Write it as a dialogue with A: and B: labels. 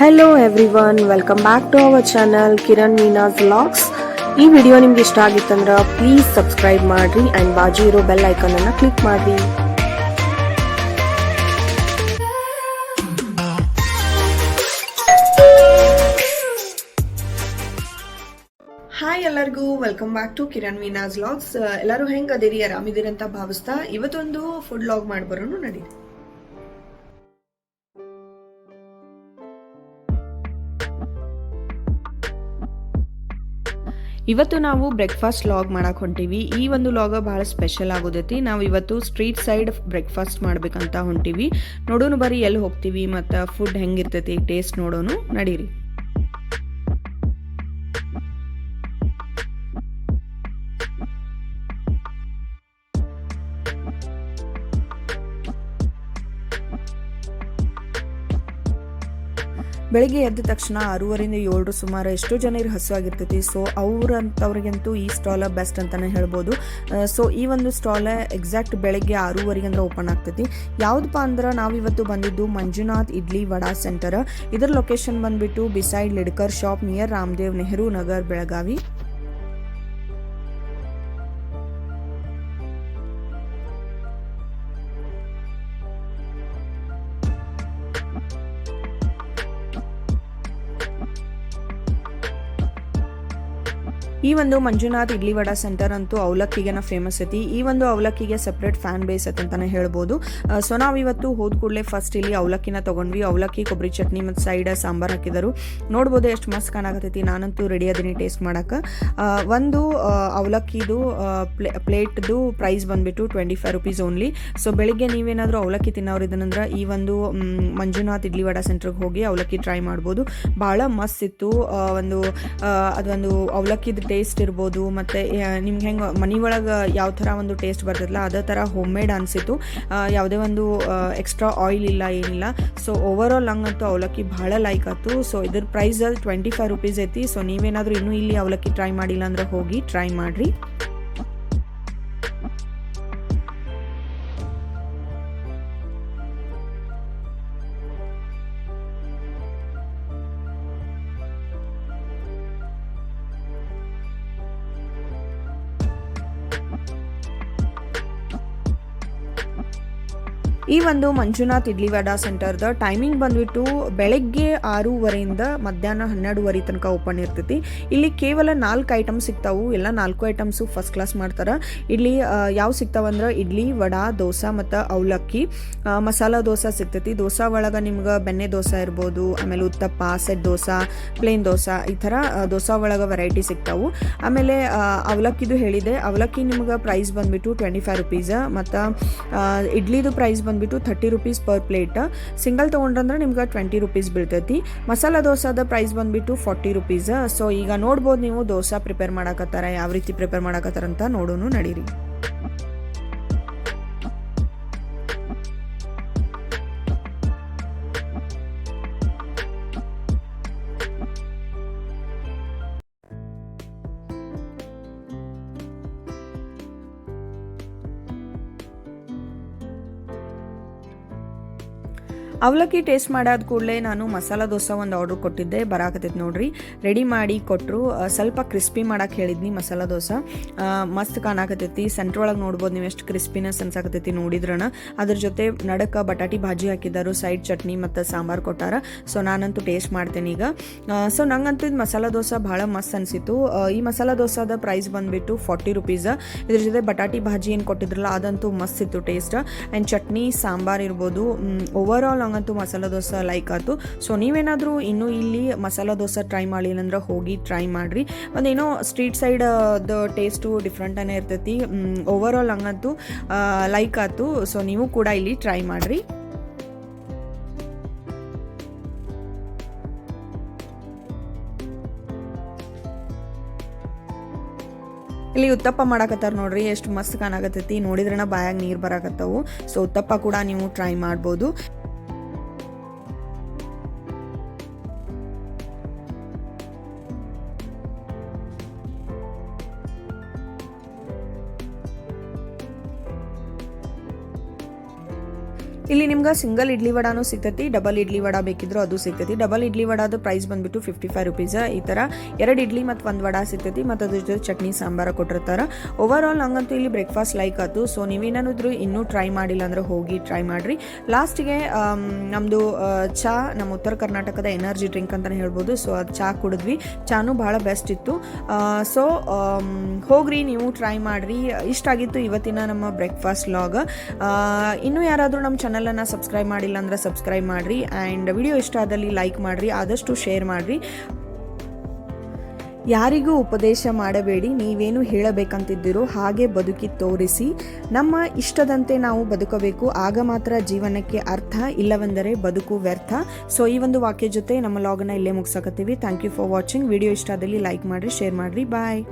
A: Hello everyone welcome back to our channel Kiran Meena's vlogs ಈ video ನಿಮ್ಗೆ ಇಷ್ಟ ಆಗಿತ್ತಂದ್ರೆ ಪ್ಲೀಸ್ ಸಬ್ಸ್ಕ್ರೈಬ್ ಮಾಡ್ರಿ ಅಂಡ್ ಬಾಜು ಇರೋ ಬೆಲ್ ಐಕನ್ ಅನ್ನ ಕ್ಲಿಕ್ ಮಾಡಿ ಹಾಯ್ ಎಲ್ಲರಿಗೂ welcome back to Kiran Meena's vlogs ಎಲ್ಲರೂ ಹೆಂಗ್ ಅದೇರಿ ಆರಾಮಿದ್ದೀರಿ ಅಂತ ಭಾವಿಸ್ತಾ ಇವತ್ತೊಂದು ಫುಡ್ ಲಾಗ್ ಮಾಡ್ಬರೋನು ನಡಿ ಇವತ್ತು ನಾವು ಬ್ರೇಕ್ಫಾಸ್ಟ್ ಲಾಗ್ ಮಾಡಕ್ ಹೊಂಟಿವಿ. ಈ ಒಂದು ಲಾಗ ಬಹಳ ಸ್ಪೆಷಲ್ ಆಗೋದೈತಿ. ನಾವು ಇವತ್ತು ಸ್ಟ್ರೀಟ್ ಸೈಡ್ ಬ್ರೇಕ್ಫಾಸ್ಟ್ ಮಾಡ್ಬೇಕಂತ ಹೊಂಟಿವಿ. ನೋಡೋನು ಬರೀ ಎಲ್ಲಿ ಹೋಗ್ತೀವಿ ಮತ್ತು ಫುಡ್ ಹೆಂಗಿರ್ತೈತಿ ಟೇಸ್ಟ್ ನೋಡೋನು ನಡೀರಿ. ಬೆಳಿಗ್ಗೆ ಎದ್ದ ತಕ್ಷಣ ಆರೂವರೆಯಿಂದ ಏಳರ ಸುಮಾರು ಎಷ್ಟೋ ಜನರಿಗೆ ಹಸುವಾಗಿರ್ತೈತಿ ಸೊ ಅವ್ರಂಥವ್ರಿಗಂತೂ ಈ ಸ್ಟಾಲ ಬೆಸ್ಟ್ ಅಂತಾನೆ ಹೇಳ್ಬೋದು. ಸೊ ಈ ಒಂದು ಸ್ಟಾಲ ಎಕ್ಸಾಕ್ಟ್ ಬೆಳಗ್ಗೆ ಆರೂವರೆಗೆ ಅಂದ್ರೆ ಓಪನ್ ಆಗ್ತೈತಿ. ಯಾವುದಪ್ಪ ಅಂದ್ರೆ ನಾವಿವತ್ತು ಬಂದಿದ್ದು ಮಂಜುನಾಥ್ ಇಡ್ಲಿ ವಡಾ ಸೆಂಟರ್ ಇದರ ಲೊಕೇಶನ್ ಬಂದ್ಬಿಟ್ಟು beside Lidkar shop near Ramdev Nehru Nagar, Belagavi. ಈ ಒಂದು ಮಂಜುನಾಥ್ ಇಡ್ಲಿ ವಡಾ ಸೆಂಟರ್ ಅಂತೂ ಅವಲಕ್ಕಿಗೆನ ಫೇಮಸ್ ಐತಿ. ಈ ಒಂದು ಅವಲಕ್ಕಿಗೆ ಸಪ್ರೇಟ್ ಫ್ಯಾನ್ ಬೇಸ್ ಐತೆ ಅಂತಾನೆ ಹೇಳ್ಬೋದು. ಸೊ ನಾವು ಇವತ್ತು ಹೋದ ಕೂಡಲೇ ಫಸ್ಟ್ ಇಲ್ಲಿ ಅವಲಕ್ಕಿನ ತಗೊಂಡ್ವಿ. ಅವಲಕ್ಕಿ, ಕೊಬ್ಬರಿ ಚಟ್ನಿ ಮತ್ತು ಸೈಡ್ ಸಾಂಬಾರ್ ಹಾಕಿದರು. ನೋಡ್ಬೋದು ಎಷ್ಟು ಮಸ್ತ್ ಕಾಣಕತ್ತೈತಿ. ನಾನಂತೂ ರೆಡಿ ಅದೀನಿ ಟೇಸ್ಟ್ ಮಾಡಕ್ಕೆ ಒಂದು ಅವಲಕ್ಕಿದು ಪ್ಲೇ ಪ್ಲೇಟ್ದು ಪ್ರೈಸ್ ಬಂದ್ಬಿಟ್ಟು twenty five rupees only so ಬೆಳಿಗ್ಗೆ ನೀವೇನಾದರೂ ಅವಲಕ್ಕಿ ತಿನ್ನೋರು ಇದನ್ನಂದ್ರೆ ಈ ಒಂದು ಮಂಜುನಾಥ್ ಇಡ್ಲಿ ವಡಾ ಸೆಂಟ್ರಿಗೆ ಹೋಗಿ ಅವಲಕ್ಕಿ ಟ್ರೈ ಮಾಡ್ಬೋದು. ಭಾಳ ಮಸ್ತ್ ಇತ್ತು. ಒಂದು ಅದೊಂದು ಅವಲಕ್ಕಿದ ಟೇಸ್ಟ್ ಇರ್ಬೋದು, ಮತ್ತು ನಿಮ್ಗೆ ಹೆಂಗೆ ಮನೆ ಒಳಗೆ ಯಾವ ಥರ ಒಂದು ಟೇಸ್ಟ್ ಬರ್ತದಲ್ಲ ಅದೇ ಥರ ಹೋಮ್ ಮೇಡ್ ಅನಿಸಿತು ಯಾವುದೇ ಒಂದು ಎಕ್ಸ್ಟ್ರಾ ಆಯಿಲ್ ಇಲ್ಲ, ಏನಿಲ್ಲ. ಸೊ ಓವರ್ ಆಲ್ ಹಂಗಂತೂ ಅವಲಕ್ಕಿ ಭಾಳ ಲೈಕ್ ಆಯ್ತು. ಸೊ ಇದ್ರ ಪ್ರೈಸಲ್ಲಿ ಟ್ವೆಂಟಿ ಫೈವ್ ರುಪೀಸ್ ಐತಿ. ಸೊ ನೀವೇನಾದರೂ ಇನ್ನೂ ಇಲ್ಲಿ ಅವಲಕ್ಕಿ ಟ್ರೈ ಮಾಡಿಲ್ಲ ಅಂದ್ರೆ ಹೋಗಿ ಟ್ರೈ ಮಾಡಿರಿ. ಈ ಒಂದು ಮಂಜುನಾಥ್ ಇಡ್ಲಿ ವಡಾ ಸೆಂಟರ್ದ ಟೈಮಿಂಗ್ ಬಂದ್ಬಿಟ್ಟು ಬೆಳಗ್ಗೆ ಆರೂವರೆಯಿಂದ ಮಧ್ಯಾಹ್ನ ಹನ್ನೆರಡುವರೆ ತನಕ ಓಪನ್ ಇರ್ತೈತಿ. ಇಲ್ಲಿ ಕೇವಲ ನಾಲ್ಕು ಐಟಮ್ ಸಿಗ್ತಾವು. ಎಲ್ಲ ನಾಲ್ಕು ಐಟಮ್ಸು ಫಸ್ಟ್ ಕ್ಲಾಸ್ ಮಾಡ್ತಾರೆ. ಇಲ್ಲಿ ಯಾವ ಸಿಗ್ತಾವಂದ್ರೆ ಇಡ್ಲಿ, ವಡಾ, ದೋಸೆ ಮತ್ತು ಅವಲಕ್ಕಿ. ಮಸಾಲ ದೋಸೆ ಸಿಗ್ತೈತಿ. ದೋಸೆ ಒಳಗೆ ನಿಮ್ಗೆ ಬೆಣ್ಣೆ ದೋಸೆ ಇರ್ಬೋದು, ಆಮೇಲೆ ಉತ್ತಪ್ಪ, ಸೆಟ್ ದೋಸೆ ಪ್ಲೇನ್ ದೋಸೆ ಈ ಥರ ದೋಸೆ ಒಳಗೆ ವೆರೈಟಿ ಸಿಗ್ತಾವು. ಆಮೇಲೆ ಅವಲಕ್ಕಿದು ಹೇಳಿದೆ. ಅವಲಕ್ಕಿ ನಿಮ್ಗೆ ಪ್ರೈಸ್ ಬಂದ್ಬಿಟ್ಟು ಟ್ವೆಂಟಿ ಫೈವ್ ರುಪೀಸ್ ಮತ್ತು ಇಡ್ಲಿದು ಪ್ರೈಸ್ ಬಂದ್ಬಿಟ್ಟು thirty rupees per plate single ತೊಗೊಂಡ್ರಂದ್ರೆ ನಿಮ್ಗೆ ಟ್ವೆಂಟಿ ರುಪೀಸ್ ಬೀಳ್ತೈತಿ. ಮಸಾಲಾ ದೋಸಾದ ಪ್ರೈಸ್ ಬಂದ್ಬಿಟ್ಟು ಫಾರ್ಟಿ ರುಪೀಸ್ ಸೊ ಈಗ ನೋಡ್ಬೋದು ನೀವು ದೋಸೆ ಪ್ರಿಪೇರ್ ಮಾಡಕತ್ತಾರ, ಯಾವ ರೀತಿ ಪ್ರಿಪೇರ್ ಮಾಡಕತ್ತಾರ ಅಂತ ನೋಡೋನು ನಡೀರಿ. ಅವಲಕ್ಕಿ ಟೇಸ್ಟ್ ಮಾಡಾದ ಕೂಡಲೇ ನಾನು ಮಸಾಲ ದೋಸೆ ಒಂದು ಆರ್ಡ್ರ್ ಕೊಟ್ಟಿದ್ದೆ, ಬರಾಕತ್ತೈತೆ ನೋಡ್ರಿ. ರೆಡಿ ಮಾಡಿ ಕೊಟ್ಟರು ಸ್ವಲ್ಪ ಕ್ರಿಸ್ಪಿ ಮಾಡಕ್ಕೆ ಹೇಳಿದ್ನಿ ಮಸಾಲ ದೋಸೆ. ಮಸ್ತ್ ಕಾಣಾಕತ್ತೈತಿ. ಸೆಂಟ್ರ್ ಒಳಗೆ ನೋಡ್ಬೋದು ನೀವು ಎಷ್ಟು ಕ್ರಿಸ್ಪಿನೆಸ್ ಅನ್ಸಾಕತ್ತೈತಿ ನೋಡಿದ್ರಣ ಅದ್ರ ಜೊತೆ ನಡಕ ಬಟಾಟಿ ಭಾಜಿ ಹಾಕಿದ್ದಾರೆ ಸೈಡ್ ಚಟ್ನಿ ಮತ್ತು ಸಾಂಬಾರು ಕೊಟ್ಟಾರ. ಸೊ ನಾನಂತೂ ಟೇಸ್ಟ್ ಮಾಡ್ತೇನೆ ಈಗ. ಸೊ ನಂಗಂತೂ ಇದು ಮಸಾಲ ದೋಸೆ ಭಾಳ ಮಸ್ತ್ ಅನಿಸಿತು ಈ ಮಸಾಲ ದೋಸಾದ ಪ್ರೈಸ್ ಬಂದುಬಿಟ್ಟು ಫಾರ್ಟಿ ರುಪೀಸ್ ಇದ್ರ ಜೊತೆ ಬಟಾಟಿ ಭಾಜಿ ಏನು ಕೊಟ್ಟಿದ್ರಲ್ಲ, ಅದಂತೂ ಮಸ್ತ್ ಇತ್ತು ಟೇಸ್ಟ್ ಆ್ಯಂಡ್ ಚಟ್ನಿ, ಸಾಂಬಾರ್ ಇರ್ಬೋದು. ಓವರ್ ಆಲ್ ಹಂಗಂತೂ ಮಸಾಲ ದೋಸೆ ಲೈಕ್ ಆಯ್ತು. ಸೊ ನೀವೇನಾದರೂ ಇನ್ನೂ ಇಲ್ಲಿ ಮಸಾಲ ದೋಸೆ ಟ್ರೈ ಮಾಡಿಲ್ಲ ಅಂದ್ರೆ ಹೋಗಿ ಟ್ರೈ ಮಾಡಿರಿ. ಒಂದೇನೋ ಸ್ಟ್ರೀಟ್ ಸೈಡ್ ದ ಟೇಸ್ಟು ಡಿಫ್ರೆಂಟನೇ ಇರ್ತೈತಿ. ಓವರ್ ಆಲ್ ಹಂಗಂತೂ ಲೈಕ್ ಆಯ್ತು. ಸೊ ನೀವು ಕೂಡ ಇಲ್ಲಿ ಟ್ರೈ ಮಾಡಿರಿ. ಇಲ್ಲಿ ಉತ್ತಪ್ಪ ಮಾಡಾಕತ್ತಾರ ನೋಡ್ರಿ, ಎಷ್ಟು ಮಸ್ತ್ ಕಾಣಾಕತ್ತೈತಿ. ನೋಡಿದ್ರನ ಬಾಯಾಗ ನೀರು ಬರಾಕತ್ತವು. ಸೊ ಉತ್ತಪ್ಪ ಕೂಡ ನೀವು ಟ್ರೈ ಮಾಡ್ಬೋದು. ಇಲ್ಲಿ ನಿಮ್ಗೆ ಸಿಂಗಲ್ ಇಡ್ಲಿ ವಡಾನು ಸಿಗ್ತೈತಿ ಡಬಲ್ ಇಡ್ಲಿ ವಡ ಬೇಕಿದ್ರು ಅದು ಸಿಗ್ತೈತಿ. ಡಬಲ್ ಇಡ್ಲಿ ವಡಾದು ಪ್ರೈಸ್ ಬಂದ್ಬಿಟ್ಟು ಫಿಫ್ಟಿ ಫೈವ್ ರುಪೀಸ್ ಈ ಥರ ಎರಡು ಇಡ್ಲಿ ಮತ್ತು ಒಂದು ವಡಾ ಸಿಗ್ತೈತಿ ಮತ್ತು ಅದ್ರ ಜೊತೆ ಚಟ್ನಿ ಸಾಂಬಾರ ಕೊಟ್ಟಿರ್ತಾರೆ. ಓವರ್ ಆಲ್ ಹಂಗಂತೂ ಇಲ್ಲಿ ಬ್ರೇಕ್ಫಾಸ್ಟ್ ಲೈಕ್ ಆಯ್ತು. ಸೊ ನೀವೇನಾದ್ರು ಇನ್ನೂ ಟ್ರೈ ಮಾಡಿಲ್ಲ ಅಂದ್ರೆ ಹೋಗಿ ಟ್ರೈ ಮಾಡಿರಿ. ಲಾಸ್ಟಿಗೆ ನಮ್ಮದು ಚಹಾ ನಮ್ಮ ಉತ್ತರ ಕರ್ನಾಟಕದ ಎನರ್ಜಿ ಡ್ರಿಂಕ್ ಅಂತಲೇ ಹೇಳ್ಬೋದು. ಸೊ ಅದು ಚಹಾ ಕುಡಿದ್ವಿ. ಚಾನು ಭಾಳ ಬೆಸ್ಟ್ ಇತ್ತು. ಸೊ ಹೋಗ್ರಿ, ನೀವು ಟ್ರೈ ಮಾಡಿರಿ. ಇಷ್ಟ ಆಗಿತ್ತು ಇವತ್ತಿನ ನಮ್ಮ ಬ್ರೇಕ್ಫಾಸ್ಟ್ ಲಾಗ್ ಇನ್ನೂ ಯಾರಾದರೂ ನಮ್ಮ ಚಾನಲನ್ನು ಸಬ್ಸ್ಕ್ರೈಬ್ ಮಾಡಿಲ್ಲ ಅಂದ್ರೆ ಸಬ್ಸ್ಕ್ರೈಬ್ ಮಾಡಿರಿ ಆ್ಯಂಡ್ ವಿಡಿಯೋ ಇಷ್ಟ ಆದಲ್ಲಿ ಲೈಕ್ ಮಾಡಿರಿ, ಆದಷ್ಟು ಶೇರ್ ಮಾಡಿರಿ. ಯಾರಿಗೂ ಉಪದೇಶ ಮಾಡಬೇಡಿ, ನೀವೇನು ಹೇಳಬೇಕಂತಿದ್ದೀರೋ ಹಾಗೆ ಬದುಕಿ ತೋರಿಸಿ. ನಮ್ಮ ಇಷ್ಟದಂತೆ ನಾವು ಬದುಕಬೇಕು, ಆಗ ಮಾತ್ರ ಜೀವನಕ್ಕೆ ಅರ್ಥ, ಇಲ್ಲವೆಂದರೆ ಬದುಕು ವ್ಯರ್ಥ. ಸೊ ಈ ಒಂದು ವಾಕ್ಯ ಜೊತೆ ನಮ್ಮ ಲಾಗನ್ನ ಇಲ್ಲೇ ಮುಗಿಸಕತ್ತೀವಿ. Thank you for watching video ಇಷ್ಟ ಆದಲ್ಲಿ ಲೈಕ್ ಮಾಡಿರಿ, ಶೇರ್ ಮಾಡಿರಿ. ಬಾಯ್